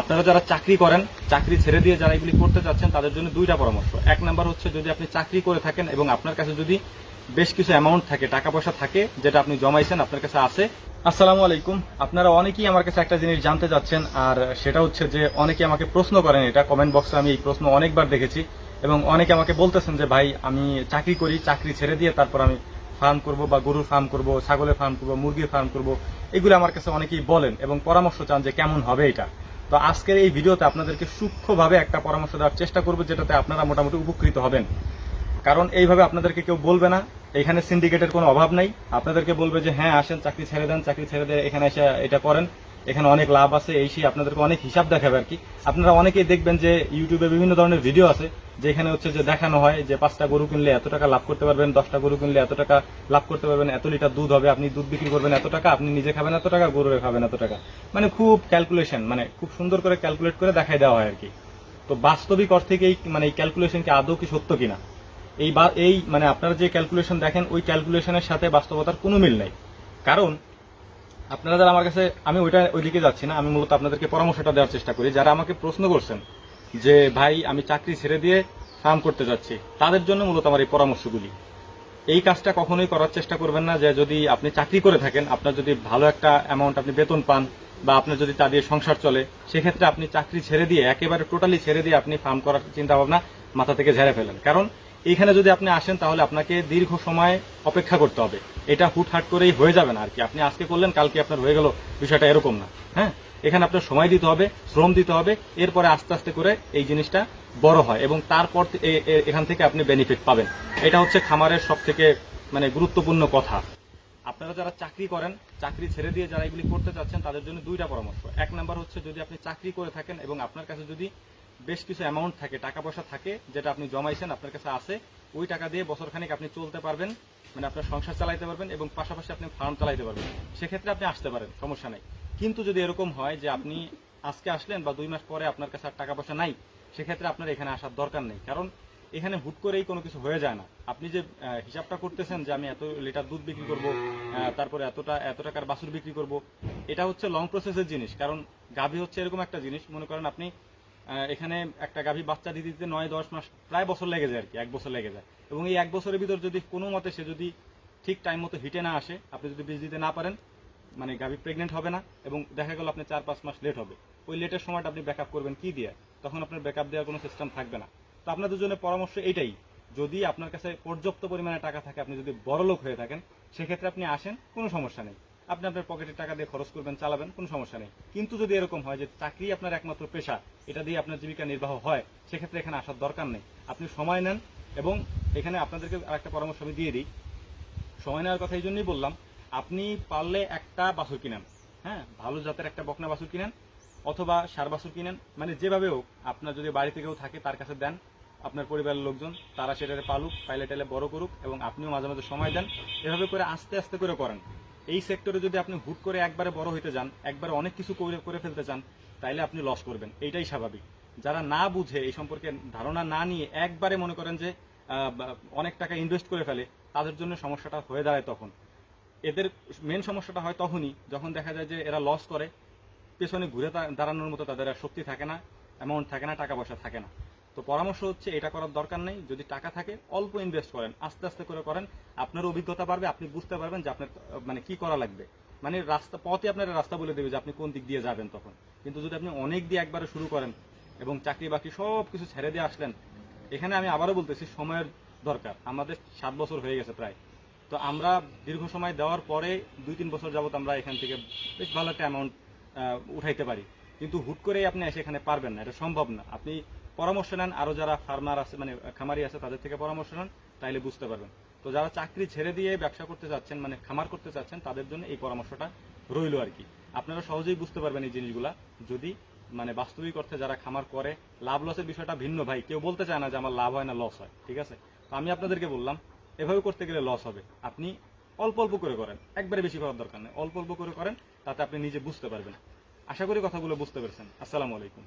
আপনারা যারা চাকরি করেন, চাকরি ছেড়ে দিয়ে যারা এগুলি করতে চাচ্ছেন তাদের জন্য দুইটা পরামর্শ। এক নাম্বার হচ্ছে, যদি আপনি চাকরি করে থাকেন এবং আপনার কাছে যদি বেশ কিছু অ্যামাউন্ট থাকে টাকা পয়সা থাকে, যেটা আপনি জমাইছেন, আপনার কাছে আছে, আসসালামু আলাইকুম। আপনারা অনেকেই আমার কাছে একটা জিনিস জানতে চাচ্ছেন, আর সেটা হচ্ছে যে অনেকে আমাকে প্রশ্ন করেন এটা। কমেন্ট বক্সে আমি এই প্রশ্ন অনেকবার দেখেছি এবং অনেকে আমাকে বলতেছেন যে, ভাই, আমি চাকরি করি, চাকরি ছেড়ে দিয়ে তারপর আমি ফার্ম করব বা গরুর ফার্ম করব, ছাগলের ফার্ম করব, মুরগির ফার্ম করব। এগুলো আমার কাছে অনেকেই বলেন এবং পরামর্শ চান যে, কেমন হবে এটা? তো আজকের এই ভিডিওতে আপনাদেরকে সূক্ষ্মভাবে একটা পরামর্শ দেওয়ার চেষ্টা করব, যেটাতে আপনারা মোটামুটি উপকৃত হবেন। কারণ এইভাবে আপনাদেরকে কেউ বলবে না, এখানে সিন্ডিকেটের কোনো অভাব নাই। আপনাদেরকে বলবে যে হ্যাঁ আসেন, চাকরি ছেড়ে দেন, চাকরি ছেড়ে দিয়ে এখানে এসে এটা করেন। এখানে অনেক লাভ আছে, এই সেই আপনাদেরকে অনেক হিসাব দেখাবে আর কি। আপনারা অনেকেই দেখবেন যে ইউটিউবে বিভিন্ন ধরনের ভিডিও আছে, যেখানে হচ্ছে যে দেখানো হয় যে পাঁচটা গরু কিনলে এত টাকা লাভ করতে পারবেন, দশটা গরু কিনলে এত টাকা লাভ করতে পারবেন, এত লিটার দুধ হবে, আপনি দুধ বিক্রি করবেন এত টাকা, আপনি নিজে খাবেন এত টাকা, গরুরে খাবেন এত টাকা। মানে খুব ক্যালকুলেশন মানে খুব সুন্দর করে ক্যালকুলেট করে দেখাই দেওয়া হয় আর কি। তো বাস্তবিক অর্থে কি মানে এই ক্যালকুলেশন কি আদৌ কি সত্য কিনা? এই এই মানে আপনারা যে ক্যালকুলেশন দেখেন, ওই ক্যালকুলেশনের সাথে বাস্তবতার কোনো মিল নাই। কারণ আপনারা যারা আমার কাছে, আমি ওইটা ওইদিকে যাচ্ছি না, আমি মূলত আপনাদেরকে পরামর্শটা দেওয়ার চেষ্টা করি। যারা আমাকে প্রশ্ন করছেন যে, ভাই, আমি চাকরি ছেড়ে দিয়ে ফার্ম করতে যাচ্ছি তাদের জন্য মূলত আমার এই পরামর্শগুলি। এই কাজটা কখনোই করার চেষ্টা করবেন না যে, যদি আপনি চাকরি করে থাকেন, আপনার যদি ভালো একটা অ্যামাউন্ট আপনি বেতন পান বা আপনার যদি তা দিয়ে সংসার চলে, সেক্ষেত্রে আপনি চাকরি ছেড়ে দিয়ে, একেবারে টোটালি ছেড়ে দিয়ে আপনি ফার্ম করার চিন্তা ভাবনা মাথা থেকে ঝেড়ে ফেলেন। কারণ এইখানে যদি আপনি আসেন, তাহলে আপনাকে দীর্ঘ সময় অপেক্ষা করতে হবে। এটা হুটহাট করেই হয়ে যাবে না আর কি আপনি আজকে করলেন, কালকে আপনার হয়ে গেল, বিষয়টা এরকম না। হ্যাঁ? এখানে আপনার সময় দিতে হবে, শ্রম দিতে হবে, এরপরে আস্তে আস্তে করে এই জিনিসটা বড় হয় এবং তারপর এখান থেকে আপনি বেনিফিট পাবেন। এটা হচ্ছে খামারের সব থেকে মানে গুরুত্বপূর্ণ কথা। আপনারা যারা চাকরি করেন, চাকরি ছেড়ে দিয়ে যারা এগুলি করতে চাচ্ছেন, তাদের জন্য দুইটা পরামর্শ। এক নাম্বার হচ্ছে যদি আপনি চাকরি করে থাকেন এবং আপনার কাছে যদি বেশ কিছু অ্যামাউন্ট থাকে টাকা পয়সা থাকে, যেটা আপনি জমাইছেন, আপনার কাছে আছে, ওই টাকা দিয়ে বছরখানেক আপনি চলতে পারবেন মানে আপনার সংসার চালাইতে পারবেন এবং পাশাপাশি আপনি ফার্ম চালাইতে পারবেন। সেক্ষেত্রে আপনি আসতে পারেন, সমস্যা নাই। কিন্তু যদি এরকম হয় যে আপনি আজকে আসলেন বা দুই মাস পরে আপনার কাছে আর টাকা পয়সা নাই, সেক্ষেত্রে আপনার এখানে আসার দরকার নেই। কারণ এখানে হুট করেই কোনো কিছু হয়ে যায় না। আপনি যে হিসাবটা করতেছেন যে আমি এত লিটার দুধ বিক্রি করব তারপরে এতটা, এত টাকার বাছুর বিক্রি করব, এটা হচ্ছে লং প্রসেসের জিনিস। কারণ গাভী হচ্ছে এরকম একটা জিনিস। মনে করেন আপনি এখানে একটা গাভী বাচ্চা দিতে দিতে নয়, দশ মাস, প্রায় বছর লেগে যায় আর কি, এক বছর লেগে যায়। এবং এই এক বছরের ভিতর যদি কোনো মতে সে যদি ঠিক টাইম মতো হিটে না আসে, আপনি যদি বীজ দিতে না পারেন মানে গাভী প্রেগনেন্ট হবে না এবং দেখা গেল আপনি চার পাঁচ মাস লেট হবে। ওই লেটের সময়টা আপনি ব্যাকআপ করবেন কি দিয়ে? তখন আপনার ব্যাকআপ দেওয়ার কোনো সিস্টেম থাকবে না। তো আপনাদের জন্য পরামর্শ এটাই যদি আপনার কাছে পর্যাপ্ত পরিমাণে টাকা থাকে, আপনি যদি বড় লোক হয়ে থাকেন, সেক্ষেত্রে আপনি আসেন, কোনো সমস্যা নেই। আপনি আপনার পকেটের টাকা দিয়ে খরচ করবেন, চালাবেন, কোনো সমস্যা নেই। কিন্তু যদি এরকম হয় যে চাকরি আপনার একমাত্র পেশা, এটা দিয়ে আপনার জীবিকা নির্বাহ হয়, সেক্ষেত্রে এখানে আসার দরকার নেই। আপনি সময় নেন এবং এখানে আপনাদেরকে আরেকটা পরামর্শ আমি দিয়ে দিই। সময় নেওয়ার কথা এই জন্যই বললাম, আপনি পারলে একটা বাছুর কিনেন হ্যাঁ? ভালো জাতের একটা বকনা বাছুর কিনেন, অথবা সার বাছুর কিনেন মানে যেভাবে হোক, আপনার যদি বাড়িতে কেউ থাকে, তার কাছে দেন, আপনার পরিবারের লোকজন, তারা সেটাতে পালুক, পাইলে টাইলে বড় করুক, এবং আপনিও মাঝে মাঝে সময় দেন। এভাবে করে আস্তে আস্তে করে করেন। এই সেক্টরে যদি আপনি হুট করে একবারে বড় হইতে যান, একবারে অনেক কিছু করে ফেলতে চান, তাইলে আপনি লস করবেন। এইটাই স্বাভাবিক। যারা না বুঝে এই সম্পর্কে ধারণা না নিয়ে একবারে মনে করেন যে অনেক টাকা ইনভেস্ট করে ফেলে, তাদের জন্য সমস্যাটা হয়ে দাঁড়ায় তখন। এদের মেন সমস্যাটা হয় তখনই যখন দেখা যায় যে এরা লস করে, পেছনে ঘুরে দাঁড়ানোর মতো তাদের শক্তি থাকে না অ্যামাউন্ট থাকে না, টাকা পয়সা থাকে না। তো পরামর্শ হচ্ছে এটা করার দরকার নেই। যদি টাকা থাকে, অল্প ইনভেস্ট করেন, আস্তে আস্তে করে করেন। আপনার অভিজ্ঞতা বাড়বে, আপনি বুঝতে পারবেন যে আপনার মানে কি করা লাগবে। মানে রাস্তা, পথে আপনার রাস্তা বলে দেবে যে আপনি কোন দিক দিয়ে যাবেন তখন। কিন্তু যদি আপনি অনেক দিয়ে একবারে শুরু করেন এবং চাকরি বাকরি সব কিছু ছেড়ে দিয়ে আসলেন, এখানে আমি আবারও বলতেছি, সময়ের দরকার। আমাদের সাত বছর হয়ে গেছে প্রায়। তো আমরা দীর্ঘ সময় দেওয়ার পরে দুই তিন বছর যাবত আমরা এখান থেকে বেশ ভালো একটা অ্যামাউন্ট উঠাইতে পারি। কিন্তু হুট করে আপনি এসে এখানে পারবেন না। এটা সম্ভব না। আপনি পরামর্শ নেন, আরও যারা ফার্মার আছে মানে খামারি আছে, তাদের থেকে পরামর্শ নেন, তাইলে বুঝতে পারবেন। তো যারা চাকরি ছেড়ে দিয়ে ব্যবসা করতে চাচ্ছেন মানে খামার করতে চাচ্ছেন তাদের জন্য এই পরামর্শটা রইল আর কি। আপনারা সহজেই বুঝতে পারবেন এই জিনিসগুলা। যদি মানে বাস্তবিক অর্থে যারা খামার করে, লাভ লসের বিষয়টা ভিন্ন ভাই, কেউ বলতে চায় না যে আমার লাভ হয় না, লস হয়, ঠিক আছে? তো আমি আপনাদেরকে বললাম, এভাবে করতে গেলে লস হবে। আপনি অল্প অল্প করে করেন, একবারে বেশি করার দরকার নেই। অল্প অল্প করে করেন, তাতে আপনি নিজে বুঝতে পারবেন। আশা করি কথাগুলো বুঝতে পেরেছেন। আসসালামু আলাইকুম।